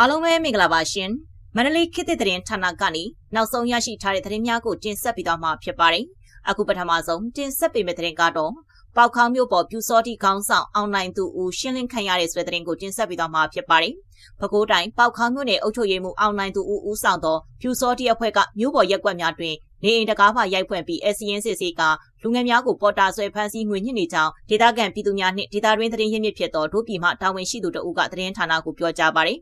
အားလုံးပဲမင်္ဂလာပါရှင်မန္တလေးခေတ်သစ်သတင်းဌာနကနေနောက်ဆုံးရရှိထားတဲ့သတင်းများကိုတင်ဆက်ပေးသွားမှာဖြစ်ပါတယ်အခုပထမဆုံးတင်ဆက်ပေးမယ့်သတင်းကတော့ပေါခေါင်းမျိုးပေါ်ပြူစောတိခေါင်းဆောင်အောင်နိုင်သူဦးရှင်းလင်းခံရတဲ့ဆွဲသတင်းကိုတင်ဆက်ပေးသွားမှာဖြစ်ပါတယ်ပဲခူးတိုင်းပေါခေါင်းမျိုးနယ်အုပ်ချုပ်ရေးမှူးအောင်နိုင်သူဦးဦးဆောင်သောပြူစောတိအဖွဲ့ကမျိုးပေါ်ရက်ကွက်များတွင်နေအိမ်တကားမှရိုက်ဖွင့်ပြီး SCN စစ်ဆေးကလူငယ်များကိုပေါ်တာဆွဲဖမ်းဆီးငွေညှစ်နေကြောင်းဒေသခံပြည်သူများနှင့်ဒေသတွင်းသတင်းရင်းမြစ်ဖြစ်သောဒုပြည်မှတာဝန်ရှိသူတို့ကသတင်းဌာနကိုပြောကြားပါတယ်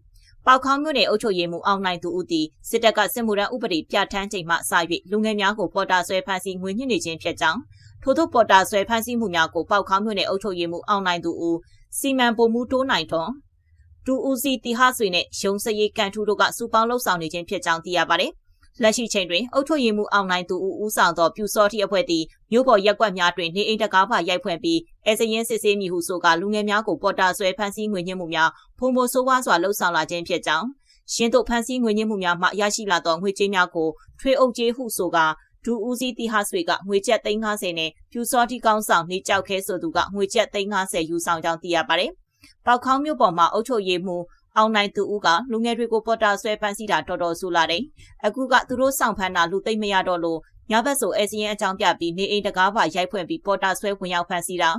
ပေါခေါင်းမြို့နယ်အုပ်ချုပ်ရေးမှူးအောင်နိုင်သူဦးတီစစ်တပ်ကစစ်မှုထမ်းဥပဒေပြဋ္ဌာန်းချိန်မှစ၍လူငယ်များကိုပေါ်တာဆွဲဖမ်းဆီးငွေညှစ်နေခြင်းဖြစ်ကြောင်းထို့သောပေါ်တာဆွဲဖမ်းဆီးမှုများကိုပေါခေါင်းမြို့နယ်အုပ်ချုပ်ရေးမှူးအောင်နိုင်သူဦးစီမံပုံမှုတိုးနိုင်ထွန်းဒူဦးစီတီဟာဆွေနဲ့ရုံစရေးကန်ထူတို့ကစူပေါင်းလှုပ်ဆောင်နေခြင်းဖြစ်ကြောင်းသိရပါတယ်။ လက်ရှိချိန်တွင်အုပ်ချုပ်ရေးမှူးအောင်နိုင်သူဦးဦးဆောင်သောပြူစောတိအဖွဲ့သည်မြို့ပေါ်ရက်ကွက်များတွင်နေအိမ်တကားပါရိုက်ဖွင့်ပြီးအဲစရင်စစ်ဆေးမိဟုဆိုကလူငယ်များကိုပေါ်တာဆွဲဖမ်းဆီးငွေညှစ်မှုများဖုံမိုဆိုးဝါးစွာလှုပ်ဆောင်လာခြင်းဖြစ်ကြောင်းရှင်းတို့ဖမ်းဆီးငွေညှစ်မှုများမှရရှိလာသောငွေကြေးများကိုထွေအုပ်ကျေးဟုဆိုကဒူဦးစီးတီဟာဆွေကငွေကျပ်350နဲ့ပြူစောတိကောင်းဆောင်နေကြောက်ခဲဆိုသူကငွေကျပ်350ယူဆောင်ကြောင်းသိရပါတယ်။ပေါခေါင်းမြို့ပေါ်မှာအုပ်ချုပ်ရေးမှူး အောင်နိုင်သူဦးကလူငယ်တွေကိုပေါ်တာဆွဲဖမ်းဆီးတာတော်တော်ဆိုးလာတယ်။အခုကသူတို့ဆောင်ဖမ်းတာလူသိမ့်မရတော့လို့ညဘက်ဆိုအဲစီရင်အကြောင်းပြပြီးနေအိမ်တကားပါရိုက်ဖွင့်ပြီးပေါ်တာဆွဲဝင်ရောက်ဖမ်းဆီးတာ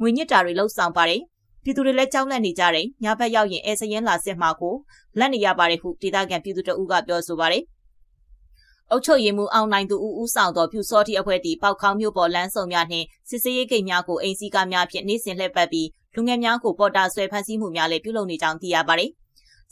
ငွေညစ်တာတွေလှုပ်ဆောင်ပါတယ်။ပြည်သူတွေလည်းကြောက်လန့်နေကြတယ်။ညဘက်ရောက်ရင်အဲစရင်လာစစ်မှာကိုလက်နေရပါတယ်ဟုဒေသခံပြည်သူတအုပ်ကပြောဆိုပါတယ်။အုတ်ချုပ်ရင်မူအောင်နိုင်သူဦးဦးဆောင်သောဖြူစောတိအဖွဲ့တီပေါက်ခေါင်းမျိုးပေါ်လမ်းစုံများနှင့်စစ်စေးရေးဂိတ်များကိုအိမ်စီးကားများဖြင့်နေ့စဉ်လှည့်ပတ်ပြီးလူငယ်များကိုပေါ်တာဆွဲဖမ်းဆီးမှုများလည်းပြုလုပ်နေကြောင်းသိရပါတယ်။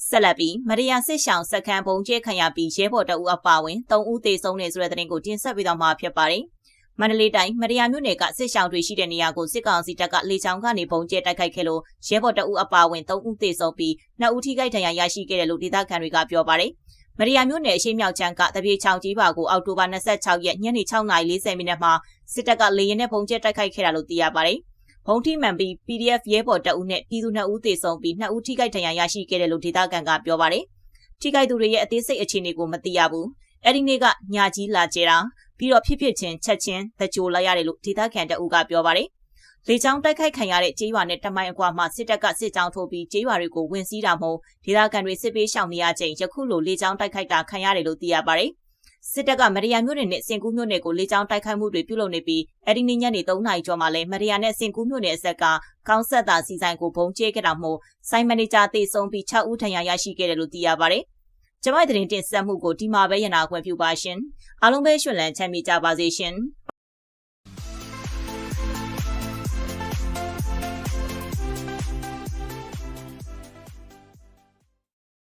ဆက်လက်ပြီးမရိယာစစ်ဆောင်စခန်းပုံကျဲခံရပြီးရဲဘော်တအူအပါဝင်၃ဦးသေဆုံးနေဆိုတဲ့သတင်းကိုတင်ဆက်ပေးတော့မှာဖြစ်ပါတယ်။မန္တလေးတိုင်းမရိယာမြို့နယ်ကစစ်ဆောင်တွေရှိတဲ့နေရာကိုစစ်ကောင်စီတပ်ကလေကြောင်းကနေပုံကျဲတိုက်ခိုက်ခဲ့လို့ရဲဘော်တအူအပါဝင်၃ဦးသေဆုံးပြီး၂ဦးထိခိုက်ဒဏ်ရာရရှိခဲ့တယ်လို့ဒေသခံတွေကပြောပါတယ်။မရိယာမြို့နယ်အရှိမြောက်ချမ်းကတပြေချောင်ကြီးပါကိုအောက်တိုဘာ26ရက်ညနေ6:40မိနစ်မှာစစ်တပ်ကလေရင်နဲ့ပုံကျဲတိုက်ခိုက်ခဲ့တာလို့သိရပါတယ်။ ဘုံထိမှန်ပြီး PDF ရဲဘော်တပ်ဦးနဲ့ပြည်သူနှစ်ဦးသေဆုံးပြီးနှစ်ဦးထိခိုက်ဒဏ်ရာရရှိခဲ့တယ်လို့ဒေသခံကပြောပါတယ်။ထိခိုက်သူတွေရဲ့အသေးစိတ်အခြေအနေကိုမသိရဘူး။အဲဒီနေ့ကညာကြီးလာကျဲတာပြီးတော့ဖြစ်ဖြစ်ချင်းချက်ချင်းတကြိုလိုက်ရတယ်လို့ဒေသခံတအုပ်ကပြောပါတယ်။လေကြောင်းတိုက်ခိုက်ခံရတဲ့ကြေးရွာနဲ့တမိုင်အကွာမှာစစ်တပ်ကစစ်ကြောင်းထိုးပြီးကြေးရွာတွေကိုဝင်စီးတာမို့ဒေသခံတွေစစ်ပေးရှောင်နေရချိန်ယခုလိုလေကြောင်းတိုက်ခိုက်တာခံရတယ်လို့သိရပါတယ်။ စစ်တပ်ကမရိယာမြို့နယ်နဲ့စင်ကူးမြို့နယ်ကိုလေကြောင်းတိုက်ခိုက်မှုတွေပြုလုပ်နေပြီးအဲဒီနေ့ညနေ3နာရီကျော်မှာလည်းမရိယာနဲ့စင်ကူးမြို့နယ်အဆက်ကကောင်းဆက်တာစီဆိုင်ကိုဘုံကျဲခဲ့တာမို့စိုင်းမန်နေဂျာတေဆုံးပြီး6ဦးထဏ်ရာရရှိခဲ့တယ်လို့သိရပါတယ်။ကျမတို့တင်တင်ဆက်မှုကိုဒီမှာပဲရနာခွင့်ပြုပါရှင်။အားလုံးပဲရှင်လန်းချမ်းမြေကြပါစေရှင်။